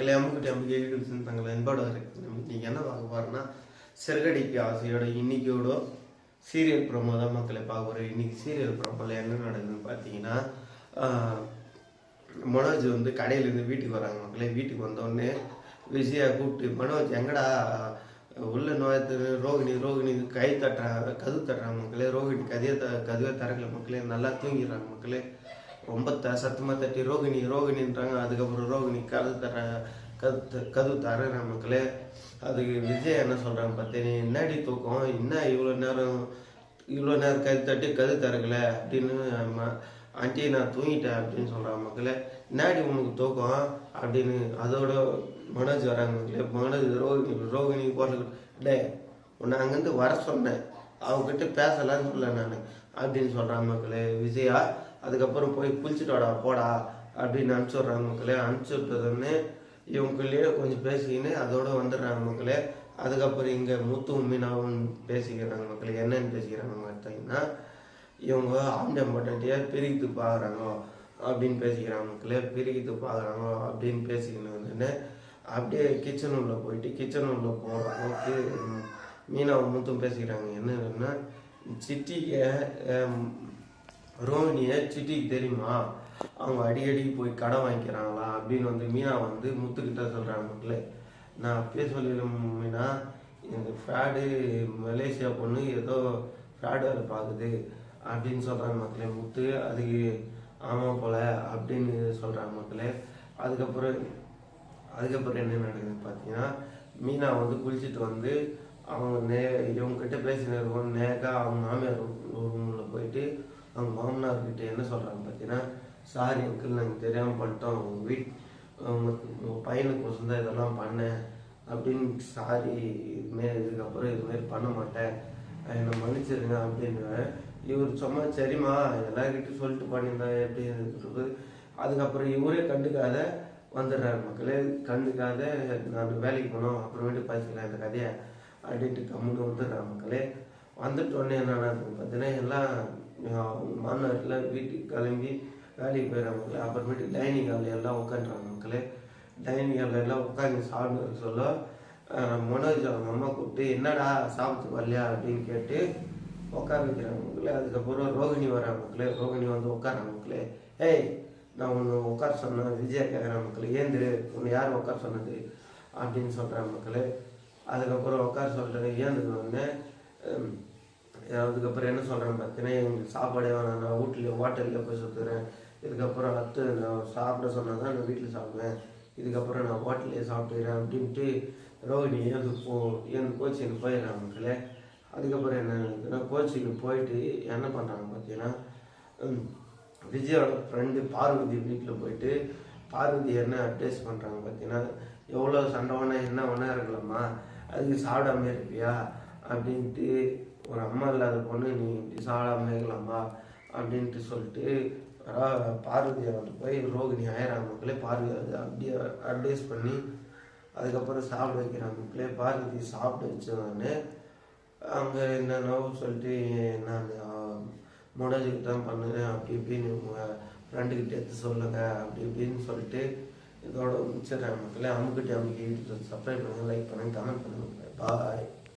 மக்களே அம்முக்குட்டி அம்முக்கு யூடியூப் தங்கள் என்போட இருக்கு நம்ம என்ன பார்க்க போறோம்னா சிறகடிக்கு ஆசையோட இன்னைக்கோட சீரியல் ப்ரோமோ தான் மக்களை பார்க்க போகிறோம் இன்னைக்கு சீரியல் ப்ரோமோவில் என்ன நடக்குதுன்னு பார்த்தீங்கன்னா மனோஜ் வந்து கடையிலேருந்து வீட்டுக்கு வராங்க மக்களே. வீட்டுக்கு வந்தோடனே விஜயா கூப்பிட்டு மனோஜ் எங்கடா? உள்ள நோயத்து ரோகிணி ரோகிணி கை தட்டுறாங்க கது தட்டுறாங்க மக்களே. ரோகிணி கதையை த கதுவை திறக்கல மக்களே. நல்லா தூங்கிடுறாங்க மக்களே. ரொம்ப த சத்தமாக தட்டி ரோகிணி ரோகிணின்றாங்க. அதுக்கப்புறம் ரோகிணி கது தர கது த- கது தர மக்களே. அதுக்கு விஜய் என்ன சொல்கிறாங்க பார்த்தேன் என்னடி தூக்கம்? என்ன இவ்வளோ நேரம் இவ்வளோ நேரம் கது தட்டி கது தரக்கல அப்படின்னு ஆண்டி நான் தூங்கிட்டேன் அப்படின்னு சொல்கிறாங்க மக்களே. என்னாடி உனக்கு தூக்கம்? அப்படின்னு அதோட மனோஜ் வராங்க மக்களே. மனோஜ் ரோகிணி ரோகிணி போட்டு டே உன்னை அங்கேருந்து வர சொன்னேன். அவங்ககிட்ட பேசலான்னு சொல்ல நான். அப்படின்னு சொல்கிறான் மக்களே. விஜயா அதுக்கப்புறம் போய் குளிச்சுட்டு வாடா போடா அப்படின்னு அனுப்பிச்சுட்றாங்க மக்களே. அனுப்பிச்சி இவங்களே கொஞ்சம் பேசிக்கின்னு அதோட வந்துடுறாங்க மக்களே. அதுக்கப்புறம் இங்கே முத்துவும் மீனாவும் பேசிக்கிறாங்க மக்களே. என்னன்னு பேசிக்கிறாங்க பார்த்தீங்கன்னா இவங்க ஆண்டம் பட்டாட்டியா பிரிக்கிட்டு பார்க்குறாங்க அப்படின்னு பேசிக்கிறாங்க மக்களே. பிரிக்கிட்டு பார்க்குறாங்க அப்படின்னு பேசிக்கின்னு வந்துன்னு அப்படியே கிச்சன் உள்ள போயிட்டு கிச்சன் உள்ள போகிறாங்க மீனாவும் முத்தும் பேசிக்கிறாங்க. என்னன்னா சிட்டிக்கு ரோஹினியை சிட்டிக்கு தெரியுமா? அவங்க அடிக்கடி போய் கடன் வாங்கிக்கிறாங்களா அப்படின்னு வந்து மீனா வந்து முத்துக்கிட்ட சொல்கிறாங்க மக்களே. நான் அப்பயே சொல்லிடுறேன் மீனா இந்த ஃப்ராடு மலேசியா பொண்ணு ஏதோ ஃப்ராடு வேலை பார்க்குது அப்படின்னு சொல்கிறாங்க மக்களே. முத்து அதுக்கு ஆமாம் போல அப்படின்னு சொல்கிறாங்க மக்களே. அதுக்கப்புறம் அதுக்கப்புறம் என்ன நடக்குதுன்னு பார்த்தீங்கன்னா மீனா வந்து குளிச்சுட்டு வந்து அவங்க நே இவங்ககிட்ட பேசினு இருக்கும் நேக்கா அவங்க மாமியார் ரூமில் போயிட்டு அவங்க மாமனார்கிட்ட என்ன சொல்கிறாங்க பார்த்தீங்கன்னா சாரி அங்கிள் நாங்கள் தெரியாமல் பண்ணிட்டோம் உங்கள் வீட் உங்கள் பையனுக்கு தான் இதெல்லாம் பண்ணேன் அப்படின்னு சாரி இதுமாரி இதுக்கப்புறம் இதுமாரி பண்ண மாட்டேன். என்னை மன்னிச்சிருங்க அப்படின்னு இவர் சும்மா சரிம்மா எல்லார்கிட்டையும் சொல்லிட்டு பண்ணியிருந்தேன் எப்படி அதுக்கப்புறம் இவரே கண்டுக்காத வந்துடுறாரு மக்களே. கண்டுக்காத நான் வேலைக்கு போனோம். அப்புறமேட்டு பார்த்துக்கலாம் இந்த கதையை. அப்படின்ட்டு கம்முன்னு வந்துடுறாரு மக்களே. வந்துட்டு உடனே என்ன பார்த்தீங்கன்னா எல்லாம் அவங்க வீட்டுக்கு கிளம்பி வேலைக்கு போயிடுறாங்க மக்களே அப்புறமேட்டு டைனிங் ஹாலில் எல்லாம் உட்காந்துறாங்க மக்களே. டைனிங் ஹாலில் எல்லாம் உட்காந்து சாப்பிட்டு சொல்ல மனோஜ் அவங்க அம்மா கூப்பிட்டு என்னடா சாப்பிட்டு வரலையா? அப்படின்னு கேட்டு உட்கார வைக்கிறாங்க மக்களே. அதுக்கப்புறம் ரோகிணி வராங்க மக்களே. ரோகிணி வந்து உட்காராங்க மக்களே. ஏய் நான் உன்னை உட்கார சொன்னேன் விஜயா கேட்குறேன் மக்களே. ஏந்திரு உன்னை யார் உட்கார சொன்னது? அப்படின்னு சொல்கிறாங்க மக்களே. அதுக்கப்புறம் உட்கார சொல்கிறேன் ஏந்துக்கு உடனே அதுக்கப்புறம் என்ன சொல்கிறேன் பார்த்தீங்கன்னா எங்களுக்கு சாப்பாடே வேணாம். நான் வீட்டில் ஹோட்டலில் போய் சுற்றுறேன் இதுக்கப்புறம் அத்து நான் சாப்பிட சொன்னால் தான் நான் வீட்டில் சாப்பிடுவேன். இதுக்கப்புறம் நான் ஹோட்டல்லே சாப்பிட்டுக்கிறேன் அப்படின்ட்டு ரோஹிணி எனக்கு போ என் கோச்சிங் போயிடுறாங்க மக்களே. அதுக்கப்புறம் என்ன கோச்சிங் போயிட்டு என்ன பண்ணுறாங்க பார்த்தீங்கன்னா விஜயோட ஃப்ரெண்டு பார்வதி வீட்டில் போயிட்டு பார்வதி என்ன அட்வைஸ் பண்ணுறாங்க பார்த்தீங்கன்னா எவ்வளோ சண்டை வேணா என்ன வேணா இருக்கலாமா அதுக்கு சாப்பிடாம இருப்பியா? அப்படின்ட்டு ஒரு அம்மா இல்லாத பொண்ணு நீ இப்படி சாப்பிடாம இருக்கலாமா? அப்படின்ட்டு சொல்லிட்டு பார்வதி பார்வதியை வந்து போய் ரோகிணி ஆயிரம் மக்களே பார்வதி அது அப்படியே அட்வைஸ் பண்ணி அதுக்கப்புறம் சாப்பிட வைக்கிற மக்களே பார்வதி சாப்பிட வச்சோடனே அங்கே என்னென்னவோ சொல்லிட்டு நான் மனோஜுக்கு தான் பண்ணுறேன் அப்படி இப்படின்னு உங்கள் ஃப்ரெண்டுக்கிட்ட எடுத்து சொல்லுங்கள் அப்படி இப்படின்னு சொல்லிட்டு இதோட முடிச்சிடுறாங்க மக்களே. அமுக்கிட்டு அமுக்கி யூடியூப் சப்ஸ்கிரைப் பண்ணுங்கள் லைக் பண்ணுங்கள் கமெண்ட் பண்ணுங்கள் பாய்